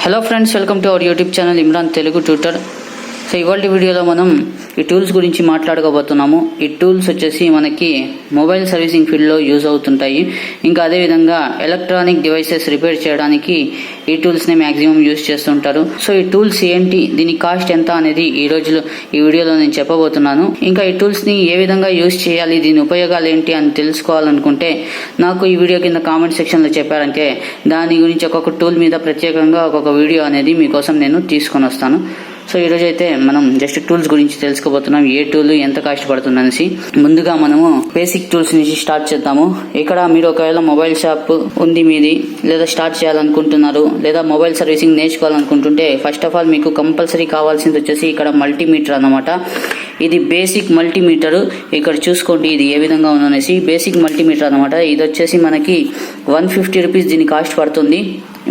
Hello friends welcome to our YouTube channel Imran Telugu tutor so ఇవాళ వీడియోలో మనం ఈ టూల్స్ గురించి మాట్లాడుకోబోతున్నాము. ఈ టూల్స్ వచ్చేసి మనకి మొబైల్ సర్వీసింగ్ ఫీల్డ్లో యూజ్ అవుతుంటాయి. ఇంకా అదేవిధంగా ఎలక్ట్రానిక్ డివైసెస్ రిపేర్ చేయడానికి ఈ టూల్స్ని మ్యాక్సిమం యూజ్ చేస్తుంటారు. సో ఈ టూల్స్ ఏంటి దీని కాస్ట్ ఎంత అనేది ఈ రోజులో ఈ వీడియోలో నేను చెప్పబోతున్నాను. ఇంకా ఈ టూల్స్ని ఏ విధంగా యూజ్ చేయాలి దీని ఉపయోగాలు ఏంటి అని తెలుసుకోవాలనుకుంటే నాకు ఈ వీడియో కింద కామెంట్ సెక్షన్లో చెప్పారంటే దాని గురించి ఒక్కొక్క టూల్ మీద ప్రత్యేకంగా ఒక్కొక్క వీడియో అనేది మీకోసం నేను తీసుకొని వస్తాను. సో ఈరోజు అయితే మనం జస్ట్ టూల్స్ గురించి తెలుసుకోబోతున్నాం. ఏ టూల్ ఎంత కాస్ట్ పడుతుంది అనేసి ముందుగా మనము బేసిక్ టూల్స్ నుంచి స్టార్ట్ చేద్దాము. ఇక్కడ మీరు ఒకవేళ మొబైల్ షాప్ ఉంది మీది లేదా స్టార్ట్ చేయాలనుకుంటున్నారు లేదా మొబైల్ సర్వీసింగ్ నేర్చుకోవాలనుకుంటుంటే ఫస్ట్ ఆఫ్ ఆల్ మీకు కంపల్సరీ కావాల్సింది వచ్చేసి ఇక్కడ మల్టీమీటర్ అన్నమాట. ఇది బేసిక్ మల్టీమీటర్ ఇక్కడ చూసుకోండి ఇది ఏ విధంగా ఉందనేసి. బేసిక్ మల్టీమీటర్ అన్నమాట. ఇది వచ్చేసి మనకి వన్ ఫిఫ్టీ రూపీస్ దీని కాస్ట్ పడుతుంది.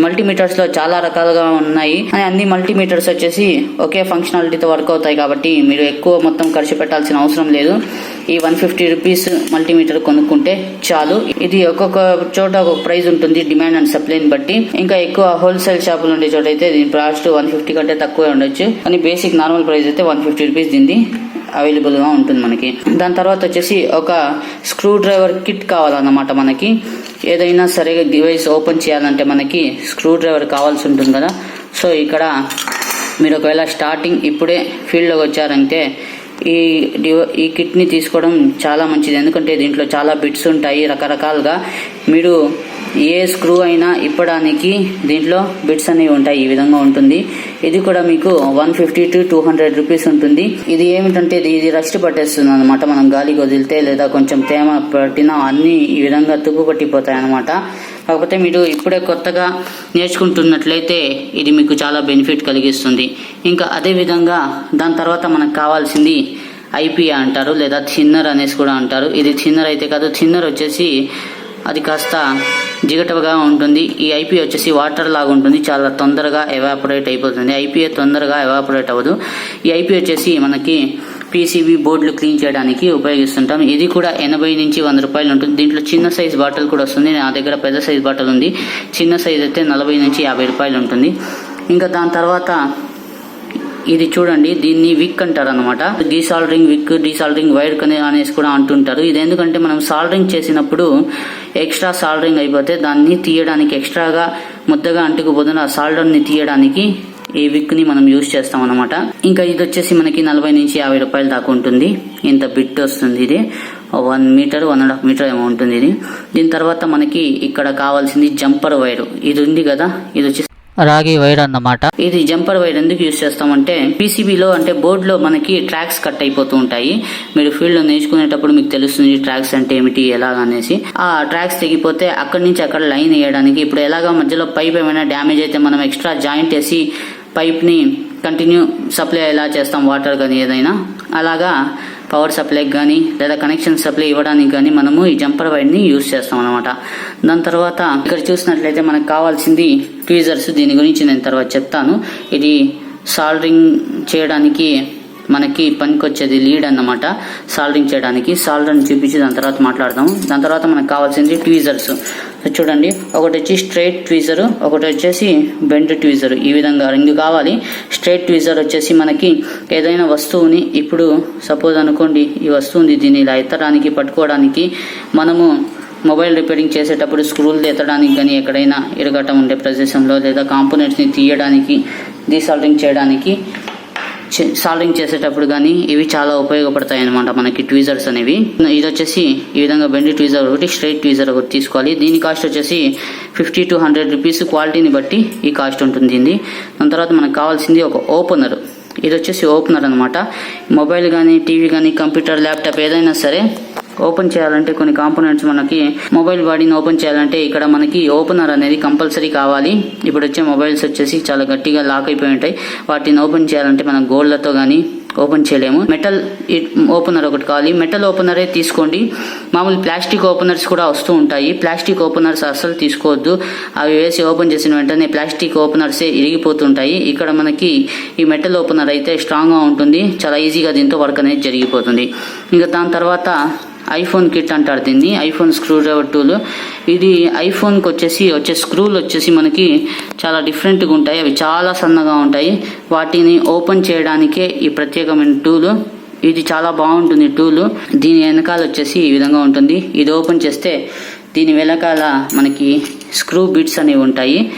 మల్టీమీటర్స్లో చాలా రకాలుగా ఉన్నాయి. అన్ని మల్టీమీటర్స్ వచ్చేసి ఒకే ఫంక్షనాలిటీతో వర్క్ అవుతాయి కాబట్టి మీరు ఎక్కువ మొత్తం ఖర్చు పెట్టాల్సిన అవసరం లేదు. ఈ వన్ ఫిఫ్టీ రూపీస్ మల్టీమీటర్ కొనుక్కుంటే చాలు. ఇది ఒక్కొక్క చోట ఒక్కొక్క ప్రైస్ ఉంటుంది డిమాండ్ అండ్ సప్లైని బట్టి. ఇంకా ఎక్కువ హోల్సేల్ షాపులు ఉండే చోట అయితే దీని కాస్ట్ వన్ ఫిఫ్టీ కంటే తక్కువే ఉండొచ్చు. కానీ బేసిక్ నార్మల్ ప్రైస్ అయితే వన్ ఫిఫ్టీ రూపీస్ దీన్ని అవైలబుల్గా ఉంటుంది మనకి. దాని తర్వాత వచ్చేసి ఒక స్క్రూ డ్రైవర్ కిట్ కావాలన్నమాట మనకి. ఏదైనా సరిగా డివైస్ ఓపెన్ చేయాలంటే మనకి స్క్రూ డ్రైవర్ కావాల్సి ఉంటుంది కదా. సో ఇక్కడ మీరు ఒకవేళ స్టార్టింగ్ ఇప్పుడే ఫీల్డ్లోకి వచ్చారంటే ఈ డివ ఈ కిట్ని తీసుకోవడం చాలా మంచిది. ఎందుకంటే దీంట్లో చాలా బిట్స్ ఉంటాయి రకరకాలుగా. మీరు ఏ స్క్రూ అయినా ఇప్పడానికి దీంట్లో బిట్స్ అనేవి ఉంటాయి ఈ విధంగా ఉంటుంది. ఇది కూడా మీకు one fifty to two hundred rupees ఉంటుంది. ఇది ఏమిటంటే ఇది ఇది రస్ట్ పట్టేస్తుంది అనమాట మనం గాలికి వదిలితే లేదా కొంచెం తేమ పట్టినా అన్ని ఈ విధంగా తుప్పు పట్టిపోతాయి అనమాట కాకపోతే మీరు ఇప్పుడే కొత్తగా నేర్చుకుంటున్నట్లయితే ఇది మీకు చాలా బెనిఫిట్ కలిగిస్తుంది. ఇంకా అదే విధంగా దాని తర్వాత మనకు కావాల్సింది ఐపీఏ అంటారు లేదా థిన్నర్ అనేసి కూడా అంటారు. ఇది థిన్నర్ అయితే కాదు థిన్నర్ వచ్చేసి అది కాస్త జిగటగా ఉంటుంది. ఈ ఐపీఏ వచ్చేసి వాటర్ లాగా ఉంటుంది. చాలా తొందరగా ఎవాపరేట్ అయిపోతుంది. ఐపీఏ తొందరగా ఎవాపరేట్ అవ్వదు. ఈ ఐపీఏ వచ్చేసి మనకి పీసీబీ బోర్డులు క్లీన్ చేయడానికి ఉపయోగిస్తుంటాం. ఇది కూడా ఎనభై నుంచి వంద రూపాయలు ఉంటుంది. దీంట్లో చిన్న సైజ్ బాటిల్ కూడా వస్తుంది. నా దగ్గర పెద్ద సైజ్ బాటిల్ ఉంది. చిన్న సైజ్ అయితే నలభై నుంచి యాభై రూపాయలు ఉంటుంది. ఇంకా దాని తర్వాత ఇది చూడండి దీన్ని విక్ అంటారు అనమాట డీసాల్డరింగ్ విక్ డీసాల్డరింగ్ వైర్ అనేసి కూడా అంటుంటారు. ఇది ఎందుకంటే మనం సాల్డరింగ్ చేసినప్పుడు ఎక్స్ట్రా సాల్డరింగ్ అయిపోతే దాన్ని తీయడానికి ఎక్స్ట్రాగా ముద్దగా అంటుకుపోతున్న ఆ సాల్డర్ని తీయడానికి ఈ విక్ని మనం యూజ్ చేస్తాం అనమాట ఇంకా ఇది వచ్చేసి మనకి నలభై నుంచి యాభై రూపాయలు దాకా ఉంటుంది. ఇంత బిట్ వస్తుంది ఇది. One metre one and half metre ఏమో ఉంటుంది ఇది. దీని తర్వాత మనకి ఇక్కడ కావాల్సింది జంపర్ వైర్. ఇది ఉంది కదా? ఇది వచ్చేసి రాగి వైర్ అన్నమాట. ఇది జంపర్ వైర్ ఎందుకు యూజ్ చేస్తామంటే పీసీబీలో అంటే బోర్డులో మనకి ట్రాక్స్ కట్ అయిపోతూ ఉంటాయి. మీరు ఫీల్డ్లో నేర్చుకునేటప్పుడు మీకు తెలుస్తుంది ట్రాక్స్ అంటే ఏమిటి ఎలాగ అనేసి ఆ ట్రాక్స్ తెగిపోతే అక్కడి నుంచి అక్కడ లైన్ వేయడానికి ఇప్పుడు ఎలాగ మధ్యలో పైప్ ఏమైనా డ్యామేజ్ అయితే మనం ఎక్స్ట్రా జాయింట్ వేసి పైప్ని కంటిన్యూ సప్లై ఎలా చేస్తాం వాటర్ కానీ ఏదైనా. అలాగా పవర్ సప్లైకి కానీ లేదా కనెక్షన్ సప్లై ఇవ్వడానికి కానీ మనము ఈ జంపర్ వైర్ని యూజ్ చేస్తాం అనమాట దాని తర్వాత ఇక్కడ చూసినట్లయితే మనకు కావాల్సింది ట్వీజర్స్ దీని గురించి నేను తర్వాత చెప్తాను. ఇది సాల్డరింగ్ చేయడానికి మనకి పనికొచ్చేది లీడ్ అన్నమాట. సాల్డరింగ్ చేయడానికి. సాల్డర్ని చూపించి దాని తర్వాత మాట్లాడదాం దాని తర్వాత మనకు కావాల్సింది ట్వీజర్స్ చూడండి. ఒకటి వచ్చి స్ట్రైట్ ట్వీజరు ఒకటి వచ్చేసి బెండ్ ట్వీజరు. ఈ విధంగా రెండు కావాలి. స్ట్రైట్ ట్వీజర్ వచ్చేసి మనకి ఏదైనా వస్తువుని ఇప్పుడు సపోజ్ అనుకోండి ఈ వస్తువుని దీన్ని ఇలా ఎత్తడానికి పట్టుకోవడానికి మనము మొబైల్ రిపేరింగ్ చేసేటప్పుడు స్క్రూలు ఎత్తడానికి కానీ ఎక్కడైనా ఇరగటం ఉండే ప్రదేశంలో లేదా కాంపోనెంట్స్ని తీయడానికి డీసాల్టింగ్ చేయడానికి సాల్వింగ్ చేసేటప్పుడు కానీ ఇవి చాలా ఉపయోగపడతాయి అనమాట మనకి ట్వీజర్స్ అనేవి. ఇది వచ్చేసి ఈ విధంగా బెండి ట్వీజర్ ఒకటి స్ట్రైట్ ట్వీజర్ ఒకటి తీసుకోవాలి. దీని కాస్ట్ వచ్చేసి ఫిఫ్టీ టు హండ్రెడ్ రూపీస్ క్వాలిటీని బట్టి ఈ కాస్ట్ ఉంటుంది దీన్ని దాని తర్వాత మనకు కావాల్సింది ఒక ఓపెనర్. ఇది వచ్చేసి ఓపెనర్ అనమాట మొబైల్ కానీ టీవీ కానీ కంప్యూటర్ ల్యాప్టాప్ ఏదైనా సరే ఓపెన్ చేయాలంటే కొన్ని కాంపోనెంట్స్ మనకి మొబైల్ బాడీని ఓపెన్ చేయాలంటే ఇక్కడ మనకి ఓపెనర్ అనేది కంపల్సరీ కావాలి. ఇప్పుడు వచ్చే మొబైల్స్ వచ్చేసి చాలా గట్టిగా లాక్ అయిపోయి ఉంటాయి. వాటిని ఓపెన్ చేయాలంటే మనం గోల్డ్లతో కానీ ఓపెన్ చేయలేము. మెటల్ ఓపెనర్ ఒకటి కావాలి. మెటల్ ఓపెనరే తీసుకోండి. మామూలు ప్లాస్టిక్ ఓపెనర్స్ కూడా వస్తూ ఉంటాయి. ప్లాస్టిక్ ఓపెనర్స్ అస్సలు తీసుకోవద్దు. అవి వేసి ఓపెన్ చేసిన వెంటనే ప్లాస్టిక్ ఓపెనర్సే ఇరిగిపోతుంటాయి. ఇక్కడ మనకి ఈ మెటల్ ఓపెనర్ అయితే స్ట్రాంగ్గా ఉంటుంది. చాలా ఈజీగా దీంతో వర్క్ అనేది జరిగిపోతుంది. ఇంకా దాని తర్వాత ఐఫోన్ కిట్ అంటారు దీన్ని ఐఫోన్ స్క్రూ డ్రైవర్ టూల్. ఇది ఐఫోన్కి వచ్చేసి వచ్చే స్క్రూలు వచ్చేసి మనకి చాలా డిఫరెంట్గా ఉంటాయి. అవి చాలా సన్నగా ఉంటాయి. వాటిని ఓపెన్ చేయడానికే ఈ ప్రత్యేకమైన టూలు. ఇది చాలా బాగుంటుంది టూలు. దీని వెనకాల వచ్చేసి ఈ విధంగా ఉంటుంది. ఇది ఓపెన్ చేస్తే దీని వెనకాల మనకి స్క్రూ బిట్స్ అనేవి ఉంటాయి.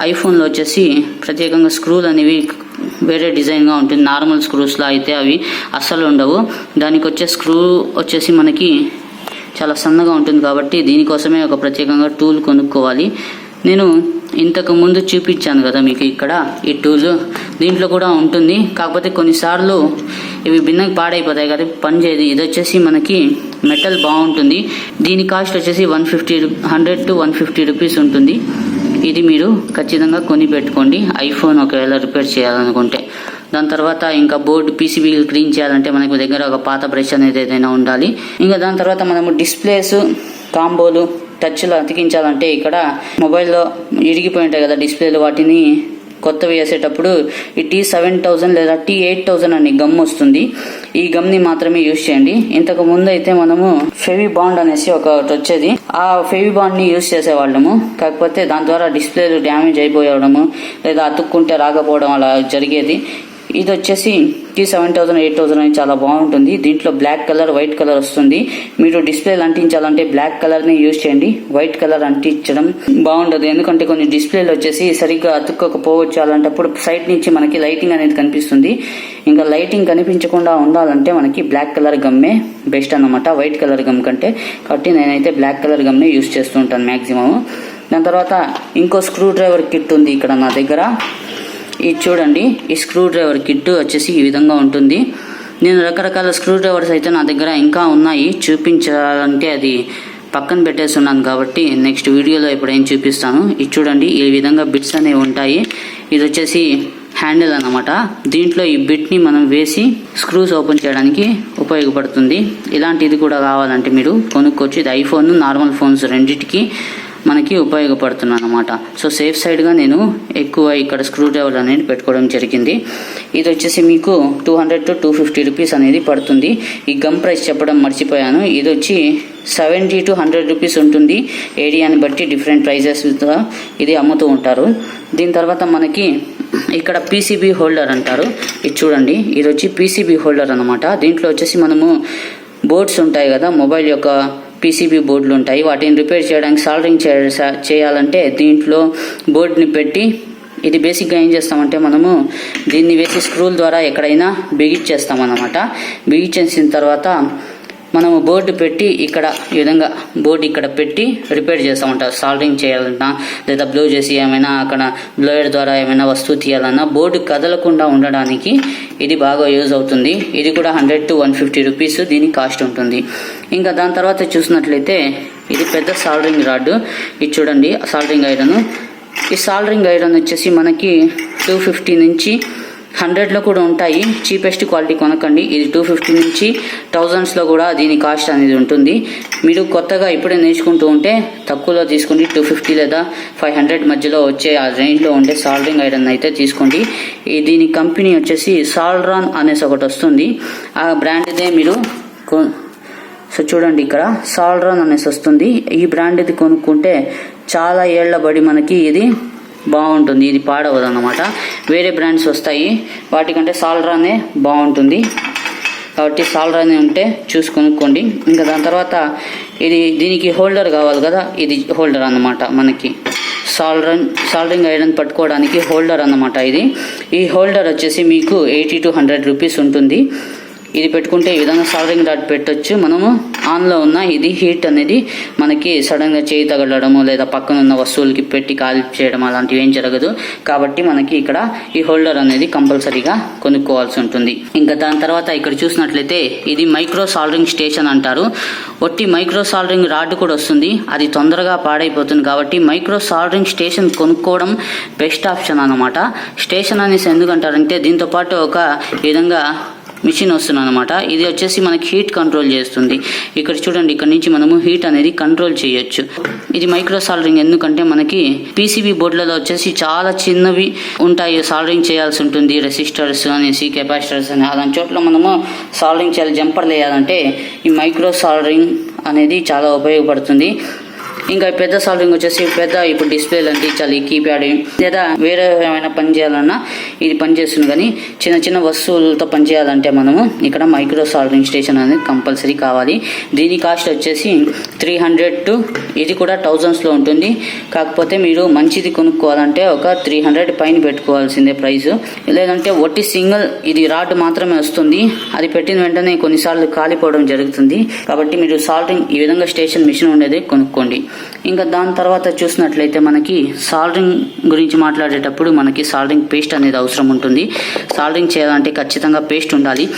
ఐఫోన్లో వచ్చేసి ప్రత్యేకంగా స్క్రూలు అనేవి వేరే డిజైన్గా ఉంటుంది నార్మల్ స్క్రూస్లో అయితే అవి అస్సలు ఉండవు. దానికి వచ్చే స్క్రూ వచ్చేసి మనకి చాలా సన్నగా ఉంటుంది కాబట్టి దీనికోసమే ఒక ప్రత్యేకంగా టూల్ కొనుక్కోవాలి. నేను ఇంతకు ముందు చూపించాను కదా మీకు ఇక్కడ ఈ టూల్ దీంట్లో కూడా ఉంటుంది. కాకపోతే కొన్నిసార్లు ఇవి భిన్నంగా పాడైపోతాయి కదా పని చేయదు. ఇది వచ్చేసి మనకి మెటల్ బాగుంటుంది. దీని కాస్ట్ వచ్చేసి one fifty hundred to one fifty rupees ఉంటుంది. ఇది మీరు ఖచ్చితంగా కొని పెట్టుకోండి. ఐఫోన్ ఒకవేళ రిపేర్ చేయాలనుకుంటే. దాని తర్వాత ఇంకా బోర్డు పీసీబీలు క్లీన్ చేయాలంటే మనకు దగ్గర ఒక పాత బ్రష్ అనేది ఏదైనా ఉండాలి. ఇంకా దాని తర్వాత మనము డిస్ప్లేస్ కాంబోలు టచ్లు అతికించాలంటే ఇక్కడ మొబైల్లో ఇరిగిపోయి ఉంటాయి కదా డిస్ప్లేలు. వాటిని కొత్తవి వేసేటప్పుడు ఈ టీ సెవెన్ థౌజండ్ లేదా టీ ఎయిట్ థౌజండ్ అనే గమ్ వస్తుంది. ఈ గమ్ని మాత్రమే యూజ్ చేయండి. ఇంతకు ముందు అయితే మనము ఫెవి బాండ్ అనేసి ఒకటి వచ్చేది. ఆ ఫెవి బాండ్ని యూజ్ చేసేవాళ్ళము. కాకపోతే దాని ద్వారా డిస్ప్లేలు డ్యామేజ్ అయిపోయడము లేదా అతుక్కుంటే రాకపోవడం అలా జరిగేది. ఇది వచ్చేసి T seven thousand eight thousand అని చాలా బాగుంటుంది. దీంట్లో బ్లాక్ కలర్ వైట్ కలర్ వస్తుంది. మీరు డిస్ప్లేలు అంటించాలంటే బ్లాక్ కలర్ని యూజ్ చేయండి. వైట్ కలర్ అంటించడం బాగుండదు. ఎందుకంటే కొన్ని డిస్ప్లేలు వచ్చేసి సరిగ్గా అతుక్కోకపోవచ్చు. అలాంటప్పుడు సైడ్ నుంచి మనకి లైటింగ్ అనేది కనిపిస్తుంది. ఇంకా లైటింగ్ కనిపించకుండా ఉండాలంటే మనకి బ్లాక్ కలర్ గమ్మే బెస్ట్ అనమాట వైట్ కలర్ గమ్ కంటే. కాబట్టి నేనైతే బ్లాక్ కలర్ గమ్నే యూజ్ చేస్తుంటాను మ్యాక్సిమం దాని తర్వాత ఇంకో స్క్రూ డ్రైవర్ కిట్ ఉంది ఇక్కడ నా దగ్గర. ఇది చూడండి. ఈ స్క్రూ డ్రైవర్ కిట్ వచ్చేసి ఈ విధంగా ఉంటుంది. నేను రకరకాల స్క్రూ డ్రైవర్స్ అయితే నా దగ్గర ఇంకా ఉన్నాయి. చూపించాలంటే అది పక్కన పెట్టేస్తున్నాను కాబట్టి నెక్స్ట్ వీడియోలో ఇప్పుడు ఏం చూపిస్తాను. ఇది చూడండి. ఈ విధంగా బిట్స్ అనేవి ఉంటాయి. ఇది వచ్చేసి హ్యాండిల్ అన్నమాట. దీంట్లో ఈ బిట్ని మనం వేసి స్క్రూస్ ఓపెన్ చేయడానికి ఉపయోగపడుతుంది. ఇలాంటిది కూడా కావాలంటే మీరు కొనుక్కోవచ్చు. ఇది ఐఫోన్ నార్మల్ ఫోన్స్ రెండింటికి మనకి ఉపయోగపడుతుంది అనమాట సో సేఫ్ సైడ్గా నేను ఎక్కువ ఇక్కడ స్క్రూ డ్రైవర్ అనేది పెట్టుకోవడం జరిగింది. ఇది వచ్చేసి మీకు two hundred to two fifty rupees అనేది పడుతుంది. ఈ గమ్ ప్రైస్ చెప్పడం మర్చిపోయాను. ఇది వచ్చి సెవెంటీ టు హండ్రెడ్ రూపీస్ ఉంటుంది. ఏరియాని బట్టి డిఫరెంట్ ప్రైజెస్ ఇది అమ్ముతూ ఉంటారు. దీని తర్వాత మనకి ఇక్కడ పీసీబీ హోల్డర్ అంటారు. ఇది చూడండి. ఇది వచ్చి పీసీబీ హోల్డర్ అనమాట దీంట్లో వచ్చేసి మనము బోర్డ్స్ ఉంటాయి కదా మొబైల్ యొక్క పీసీబీ బోర్డులు ఉంటాయి. వాటిని రిపేర్ చేయడానికి సాల్డరింగ్ చేయాలంటే దీంట్లో బోర్డుని పెట్టి ఇది బేసిక్గా ఏం చేస్తామంటే మనము దీన్ని వేసి స్క్రూల ద్వారా ఎక్కడైనా బిగిచ్చేస్తాం అన్నమాట బిగిచ్చేసిన తర్వాత మనము బోర్డు పెట్టి ఇక్కడ ఈ విధంగా బోర్డు ఇక్కడ పెట్టి రిపేర్ చేస్తామంట సాల్డరింగ్ చేయాలన్నా లేదా బ్లో చేసి ఏమైనా అక్కడ బ్లోయర్ ద్వారా ఏమైనా వస్తువు తీయాలన్నా బోర్డు కదలకుండా ఉండడానికి ఇది బాగా యూజ్ అవుతుంది. ఇది కూడా hundred to one fifty rupees దీని కాస్ట్ ఉంటుంది. ఇంకా దాని తర్వాత చూసినట్లయితే ఇది పెద్ద సాల్డరింగ్ రాడ్ ఇది చూడండి సాల్డరింగ్ ఐరన్ ఈ సాల్డరింగ్ ఐరన్ వచ్చేసి మనకి టూ ఫిఫ్టీ నుంచి హండ్రెడ్లో కూడా ఉంటాయి. చీపెస్ట్ క్వాలిటీ కొనకండి. ఇది టూ ఫిఫ్టీ నుంచి థౌజండ్స్లో కూడా దీని కాస్ట్ అనేది ఉంటుంది. మీరు కొత్తగా ఇప్పుడే నేర్చుకుంటూ ఉంటే తక్కువలో తీసుకోండి. టూ ఫిఫ్టీ లేదా ఫైవ్ హండ్రెడ్ మధ్యలో వచ్చే ఆ రేంజ్లో ఉండే సాల్డరింగ్ ఐరన్ అయితే తీసుకోండి. ఈ దీని కంపెనీ వచ్చేసి సాల్రాన్ అనేసి ఒకటి వస్తుంది. ఆ బ్రాండ్దే మీరు కొ- సో చూడండి ఇక్కడ సాల్రాన్ అనేసి వస్తుంది. ఈ బ్రాండ్ ఇది కొనుక్కుంటే చాలా ఏళ్ళ బడి మనకి ఇది బాగుంటుంది. ఇది పాడవదు అన్నమాట వేరే బ్రాండ్స్ వస్తాయి. వాటికంటే సాల్రానే బాగుంటుంది. కాబట్టి సాల్రానే ఉంటే చూసి కొనుక్కోండి. ఇంకా దాని తర్వాత ఇది దీనికి హోల్డర్ కావాలి కదా. ఇది హోల్డర్ అన్నమాట మనకి. సాల్రన్ సాలరింగ్ ఐరన్ పట్టుకోవడానికి హోల్డర్ అన్నమాట ఇది. ఈ హోల్డర్ వచ్చేసి మీకు ఎయిటీ టు హండ్రెడ్ రూపీస్ ఉంటుంది. ఇది పెట్టుకుంటే ఈ విధంగా సాల్డరింగ్ డాట్ పెట్టొచ్చు. మనము ఆన్లో ఉన్న ఇది హీట్ అనేది మనకి సడన్గా చేయి తగలడము లేదా పక్కన ఉన్న వస్తువులకి పెట్టి కాల్ చేయడం అలాంటివి ఏం జరగదు. కాబట్టి మనకి ఇక్కడ ఈ హోల్డర్ అనేది కంపల్సరీగా కొనుక్కోవాల్సి ఉంటుంది. ఇంకా దాని తర్వాత ఇక్కడ చూసినట్లయితే ఇది మైక్రో సాల్డరింగ్ స్టేషన్ అంటారు. ఒట్టి మైక్రో సాల్డరింగ్ రాడ్ కూడా వస్తుంది. అది తొందరగా పాడైపోతుంది కాబట్టి మైక్రో సాల్డరింగ్ స్టేషన్ కొనుక్కోవడం బెస్ట్ ఆప్షన్ అనమాట స్టేషన్ అనేసి ఎందుకంటారంటే దీంతో పాటు ఒక విధంగా మిషన్ వస్తుంది అనమాట ఇది వచ్చేసి మనకి హీట్ కంట్రోల్ చేస్తుంది. ఇక్కడ చూడండి ఇక్కడ నుంచి మనము హీట్ అనేది కంట్రోల్ చేయొచ్చు. ఇది మైక్రో సాల్డరింగ్ ఎందుకంటే మనకి పీసీబీ బోర్డులలో వచ్చేసి చాలా చిన్నవి ఉంటాయి. సాల్డరింగ్ చేయాల్సి ఉంటుంది. రెసిస్టర్స్ అనేసి కెపాసిటర్స్ అని అలాంటి చోట్ల మనము సాల్డరింగ్ చేయాలి. జంపర్లు వేయాలంటే ఈ మైక్రో సాల్డరింగ్ అనేది చాలా ఉపయోగపడుతుంది. ఇంకా పెద్ద సాల్డరింగ్ వచ్చేసి పెద్ద ఇప్పుడు డిస్ప్లేలు అంటించాలి కీప్యాడ్ లేదా వేరే ఏమైనా పని చేయాలన్నా ఇది పనిచేస్తుంది కానీ చిన్న చిన్న వస్తువులతో పనిచేయాలంటే మనము ఇక్కడ మైక్రో సాల్డరింగ్ స్టేషన్ అనేది కంపల్సరీ కావాలి. దీని కాస్ట్ వచ్చేసి త్రీ హండ్రెడ్ టు ఇది కూడా థౌజండ్స్లో ఉంటుంది. కాకపోతే మీరు మంచిది కొనుక్కోవాలంటే ఒక త్రీ హండ్రెడ్ పైన పెట్టుకోవాల్సిందే ప్రైస్. లేదంటే ఒట్టి సింగిల్ ఇది రాడ్ మాత్రమే వస్తుంది. అది పెట్టిన వెంటనే కొన్నిసార్లు కాలిపోవడం జరుగుతుంది. కాబట్టి మీరు సాల్టింగ్ ఈ విధంగా స్టేషన్ మిషన్ ఉండేది కొనుక్కోండి. ఇంకా దాని తర్వాత చూసినట్లయితే మనకి సాల్డింగ్ గురించి మాట్లాడేటప్పుడు మనకి సాల్డరింగ్ పేస్ట్ అనేది అవసరం ఉంటుంది. సాల్డింగ్ చేయాలంటే ఖచ్చితంగా పేస్ట్ ఉండాలి.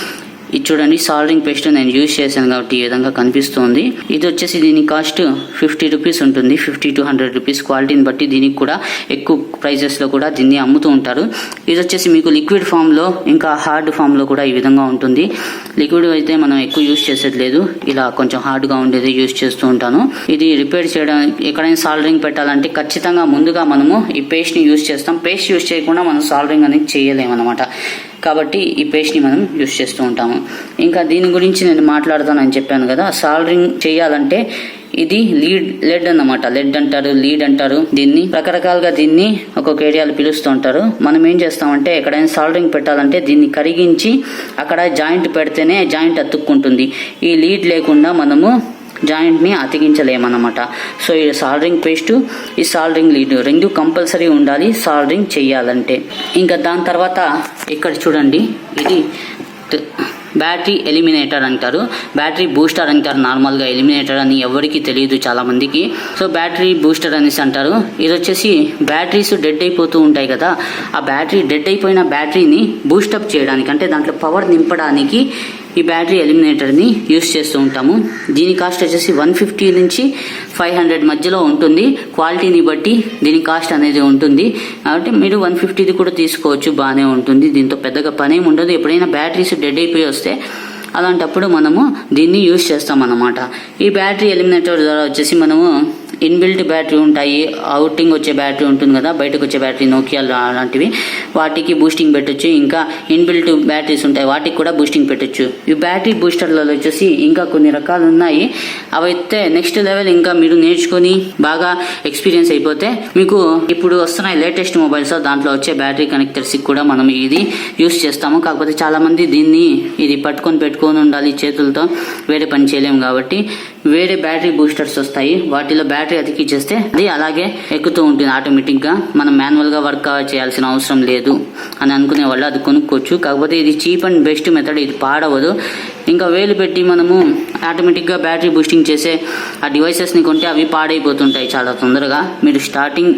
ఇది చూడండి సాల్డరింగ్ పేస్ట్ నేను యూజ్ చేశాను కాబట్టి ఈ విధంగా కనిపిస్తుంది. ఇది వచ్చేసి దీని కాస్ట్ ఫిఫ్టీ రూపీస్ ఉంటుంది. ఫిఫ్టీ టు హండ్రెడ్ రూపీస్ క్వాలిటీని బట్టి దీనికి కూడా ఎక్కువ ప్రైజెస్లో కూడా దీన్ని అమ్ముతూ ఉంటారు. ఇది వచ్చేసి మీకు లిక్విడ్ ఫామ్లో ఇంకా హార్డ్ ఫామ్లో కూడా ఈ విధంగా ఉంటుంది. లిక్విడ్ అయితే మనం ఎక్కువ యూజ్ చేసేది లేదు ఇలా కొంచెం హార్డ్గా ఉండేది యూజ్ చేస్తూ ఉంటాను. ఇది రిపేర్ చేయడానికి ఎక్కడైనా సాల్డరింగ్ పెట్టాలంటే ఖచ్చితంగా ముందుగా మనము ఈ పేస్ట్ని యూజ్ చేస్తాం. పేస్ట్ యూజ్ చేయకుండా మనం సాల్డరింగ్ అనేది చేయలేము అనమాట కాబట్టి ఈ పేస్ట్ని మనం యూజ్ చేస్తూ ఉంటాము. ఇంకా దీని గురించి నేను మాట్లాడతానని చెప్పాను కదా సాల్డరింగ్ చేయాలంటే ఇది లీడ్ లెడ్ అన్నమాట. లెడ్ అంటారు లీడ్ అంటారు. దీన్ని రకరకాలుగా దీన్ని ఒక్కొక్క ఏరియాలో పిలుస్తూ ఉంటారు. మనం ఏం చేస్తామంటే ఎక్కడైనా సాల్డరింగ్ పెట్టాలంటే దీన్ని కరిగించి అక్కడ జాయింట్ పెడితేనే జాయింట్ అతుక్కుంటుంది. ఈ లీడ్ లేకుండా మనము జాయింట్ని అతికించలేమన్నమాట. సో ఈ సాల్డరింగ్ పేస్ట్ ఈ సాల్డరింగ్ లీడ్ రెండు కంపల్సరీ ఉండాలి సాల్డరింగ్ చేయాలంటే. ఇంకా దాని తర్వాత ఇక్కడ చూడండి ఇది బ్యాటరీ ఎలిమినేటర్ అంటారు. బ్యాటరీ బూస్టర్ అంటారు నార్మల్గా ఎలిమినేటర్ అని ఎవరికి తెలియదు చాలా మందికి సో బ్యాటరీ బూస్టర్ అనేసి అంటారు. ఇది వచ్చేసి బ్యాటరీస్ డెడ్ అయిపోతూ ఉంటాయి కదా. ఆ బ్యాటరీ డెడ్ అయిపోయిన బ్యాటరీని బూస్టప్ చేయడానికి అంటే దాంట్లో పవర్ నింపడానికి ఈ బ్యాటరీ ఎలిమినేటర్ని యూస్ చేస్తూ ఉంటాము. దీని కాస్ట్ వచ్చేసి వన్ ఫిఫ్టీ నుంచి ఫైవ్ హండ్రెడ్ మధ్యలో ఉంటుంది. క్వాలిటీని బట్టి దీని కాస్ట్ అనేది ఉంటుంది. కాబట్టి మీరు వన్ ఫిఫ్టీది కూడా తీసుకోవచ్చు బాగానే ఉంటుంది. దీంతో పెద్దగా పని ఏమి ఉండదు. ఎప్పుడైనా బ్యాటరీస్ డెడ్ అయిపోయి వస్తే అలాంటప్పుడు మనము దీన్ని యూస్ చేస్తామన్నమాట. ఈ బ్యాటరీ ఎలిమినేటర్ ద్వారా వచ్చేసి మనము ఇన్బిల్ట్ బ్యాటరీ ఉంటాయి అవుటింగ్ వచ్చే బ్యాటరీ ఉంటుంది కదా బయటకు వచ్చే బ్యాటరీ నోకియా లాంటివి. వాటికి బూస్టింగ్ పెట్టొచ్చు ఇంకా ఇన్బిల్ట్ బ్యాటరీస్ ఉంటాయి వాటికి కూడా బూస్టింగ్ పెట్టచ్చు. ఈ బ్యాటరీ బూస్టర్లలో వచ్చేసి ఇంకా కొన్ని రకాలు ఉన్నాయి. అవైతే నెక్స్ట్ లెవెల్ ఇంకా మీరు నేర్చుకొని బాగా ఎక్స్పీరియన్స్ అయిపోతే మీకు ఇప్పుడు వస్తున్నాయి లేటెస్ట్ మొబైల్స్ దాంట్లో వచ్చే బ్యాటరీ కనెక్టర్స్ కూడా మనం ఇది యూస్ చేస్తాము. కాకపోతే చాలా మంది దీన్ని ఇది పట్టుకొని పెట్టుకొని ఉండాలి చేతులతో వేరే పని చేయలేము కాబట్టి వేరే బ్యాటరీ బూస్టర్స్ వస్తాయి. వాటిలో బ్యాటరీ అతికిచ్చేస్తే అది అలాగే ఎక్కుతూ ఉంటుంది ఆటోమేటిక్గా. మనం మాన్యువల్గా వర్క్ చేయాల్సిన అవసరం లేదు అని అనుకునే వాళ్ళు అది కొనుక్కోవచ్చు. కాకపోతే ఇది చీప్ అండ్ బెస్ట్ మెథడ్ ఇది పాడవదు. ఇంకా వేలు పెట్టి మనము ఆటోమేటిక్గా బ్యాటరీ బూస్టింగ్ చేసే ఆ డివైసెస్ని కొంటే అవి పాడైపోతుంటాయి చాలా తొందరగా. మీరు స్టార్టింగ్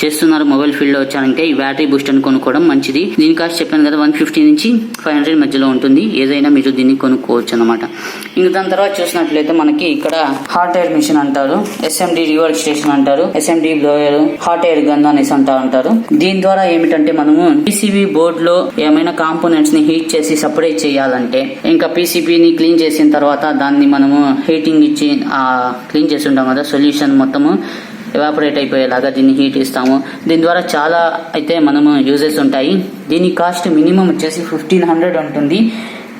చేస్తున్నారు మొబైల్ ఫీల్డ్లో వచ్చారంటే ఈ బ్యాటరీ బూస్టర్ని కొనుక్కోవడం మంచిది. దీని కాస్ట్ చెప్పాను కదా వన్ ఫిఫ్టీ నుంచి ఫైవ్ హండ్రెడ్ మధ్యలో ఉంటుంది. ఏదైనా మీరు దీన్ని కొనుక్కోవచ్చు అనమాట ఇంకా దాని తర్వాత చూసినట్లయితే మనకి ఇక్కడ హాట్ ఎయిర్ మిషన్ అంటారు. ఎస్ఎండి రివర్ స్టేషన్ అంటారు. SMD blower hot air gun అనేసి అంటా అంటారు దీని ద్వారా ఏమిటంటే మనము పీసీబీ బోర్డ్లో ఏమైనా కాంపోనెంట్స్ని హీట్ చేసి సపరేట్ చేయాలంటే ఇంకా పీసీబీని క్లీన్ చేసిన తర్వాత దాన్ని మనము హీటింగ్ ఇచ్చి క్లీన్ చేసి ఉంటాం కదా సొల్యూషన్ మొత్తము ఎవాపరేట్ అయిపోయేలాగా దీన్ని హీట్ ఇస్తాము. దీని ద్వారా చాలా అయితే మనము యూజెస్ ఉంటాయి. దీని కాస్ట్ మినిమం వచ్చేసి ఫిఫ్టీన్ హండ్రెడ్ ఉంటుంది.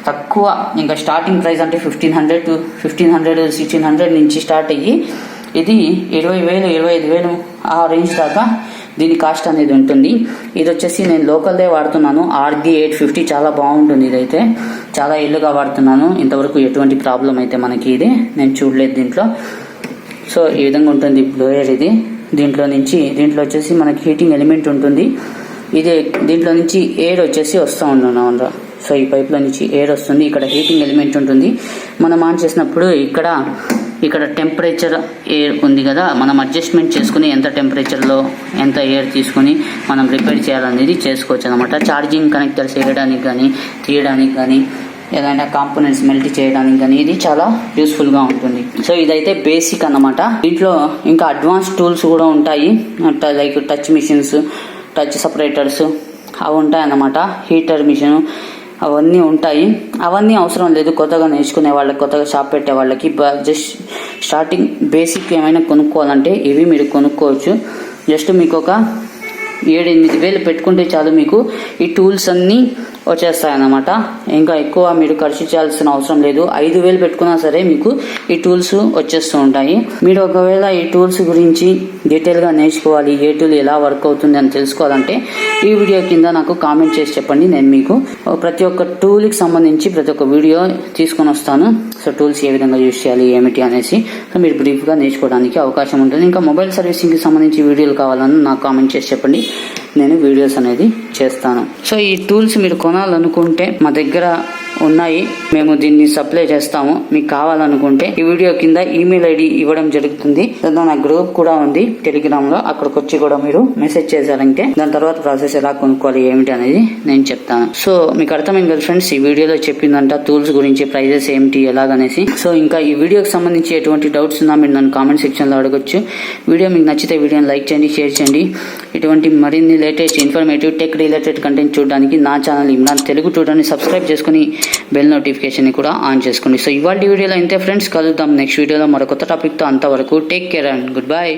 తక్కువ ఇంకా స్టార్టింగ్ ప్రైస్ అంటే fifteen hundred to fifteen hundred sixteen hundred నుంచి స్టార్ట్ అయ్యి ఇది ఇరవై వేలు ఇరవై ఐదు వేలు ఆ రేంజ్ దాకా దీని కాస్ట్ అనేది ఉంటుంది. ఇది వచ్చేసి నేను లోకల్దే వాడుతున్నాను. ఆర్గి ఎయిట్ ఫిఫ్టీ చాలా బాగుంటుంది ఇదైతే. చాలా ఇల్లుగా వాడుతున్నాను. ఇంతవరకు ఎటువంటి ప్రాబ్లం అయితే మనకి ఇది. నేను చూడలేదు దీంట్లో. సో ఈ విధంగా ఉంటుంది బ్లోయర్ ఇది. దీంట్లో నుంచి దీంట్లో వచ్చేసి మనకి హీటింగ్ ఎలిమెంట్ ఉంటుంది. ఇది దీంట్లో నుంచి ఎయిర్ వచ్చేసి వస్తూ ఉన్నాను సో ఈ పైప్లో నుంచి ఎయిర్ వస్తుంది. ఇక్కడ హీటింగ్ ఎలిమెంట్ ఉంటుంది. మనం ఆన్ చేసినప్పుడు ఇక్కడ ఇక్కడ టెంపరేచర్ ఎయిర్ ఉంది కదా మనం అడ్జస్ట్మెంట్ చేసుకుని ఎంత టెంపరేచర్లో ఎంత ఎయిర్ తీసుకుని మనం రిపేర్ చేయాలనేది చేసుకోవచ్చు అనమాట ఛార్జింగ్ కనెక్టర్స్ వేయడానికి కానీ తీయడానికి కానీ ఏదైనా కాంపోనెంట్స్ మెల్ట్ చేయడానికి కానీ ఇది చాలా యూస్ఫుల్గా ఉంటుంది. సో ఇదైతే బేసిక్ అన్నమాట. దీంట్లో ఇంకా అడ్వాన్స్ టూల్స్ కూడా ఉంటాయి. Like touch machines touch separators అవి ఉంటాయి అన్నమాట. హీటర్ మిషన్ అవన్నీ ఉంటాయి. అవన్నీ అవసరం లేదు. కొత్తగా నేర్చుకునే వాళ్ళకి కొత్తగా షాప్ పెట్టే వాళ్ళకి జస్ట్ స్టార్టింగ్ బేసిక్ ఏమైనా కొనుక్కోవాలంటే ఇవి మీరు కొనుక్కోవచ్చు. జస్ట్ మీకు ఒక ఏడెనిమిది వేలు పెట్టుకుంటే చాలు మీకు ఈ టూల్స్ అన్నీ వచ్చేస్తాయన్నమాట. ఇంకా ఎక్కువ మీరు ఖర్చు చేయాల్సిన అవసరం లేదు. ఐదు వేలు పెట్టుకున్నా సరే మీకు ఈ టూల్స్ వచ్చేస్తూ ఉంటాయి. మీరు ఒకవేళ ఈ టూల్స్ గురించి డీటెయిల్గా నేర్చుకోవాలి ఏ టూల్ ఎలా వర్క్ అవుతుంది అని తెలుసుకోవాలంటే ఈ వీడియో కింద నాకు కామెంట్ చేసి చెప్పండి. నేను మీకు ప్రతి ఒక్క టూల్కి సంబంధించి ప్రతి ఒక్క వీడియో తీసుకొని వస్తాను. సో టూల్స్ ఏ విధంగా యూజ్ చేయాలి ఏమిటి అనేసి. సో మీరు బ్రీఫ్గా నేర్చుకోవడానికి అవకాశం ఉంటుంది. ఇంకా మొబైల్ సర్వీసింగ్కి సంబంధించి వీడియోలు కావాలని నాకు కామెంట్ చేసి చెప్పండి. నేను వీడియోస్ అనేది చేస్తాను. సో ఈ టూల్స్ మీరు కొనాలనుకుంటే మా దగ్గర ఉన్నాయి. మేము దీన్ని సప్లై చేస్తాము. మీకు కావాలనుకుంటే ఈ వీడియో కింద ఈమెయిల్ ఐడి ఇవ్వడం జరుగుతుంది. దాంతో నా గ్రూప్ కూడా ఉంది. టెలిగ్రామ్లో అక్కడికి వచ్చి కూడా మీరు మెసేజ్ చేశారంటే దాని తర్వాత ప్రాసెస్ ఎలా కొనుక్కోవాలి ఏమిటి అనేది నేను చెప్తాను. సో మీకు అర్థమైంది కదా ఫ్రెండ్స్ ఈ వీడియోలో చెప్పిందంట టూల్స్ గురించి ప్రైజెస్ ఏమిటి ఎలాగనేసి. సో ఇంకా ఈ వీడియోకి సంబంధించి ఎటువంటి డౌట్స్ ఉన్నా మీరు నన్ను కామెంట్ సెక్షన్లో అడగొచ్చు. వీడియో మీకు నచ్చితే వీడియోని లైక్ చేయండి షేర్ చేయండి. ఇటువంటి మరిన్ని latest informative tech related content చూడడానికి నా ఛానల్ ఇమ్రాన్ తెలుగు చూడని సబ్స్క్రైబ్ చేసుకుని బెల్ నోటిఫికేషన్ కూడా ఆన్ చేసుకోండి. సో ఇవాళ వీడియోలో అయితే ఫ్రెండ్స్ కలుద్దాం నెక్స్ట్ వీడియోలో మరొక కొత్త టాపిక్తో అంతవరకు take care and good bye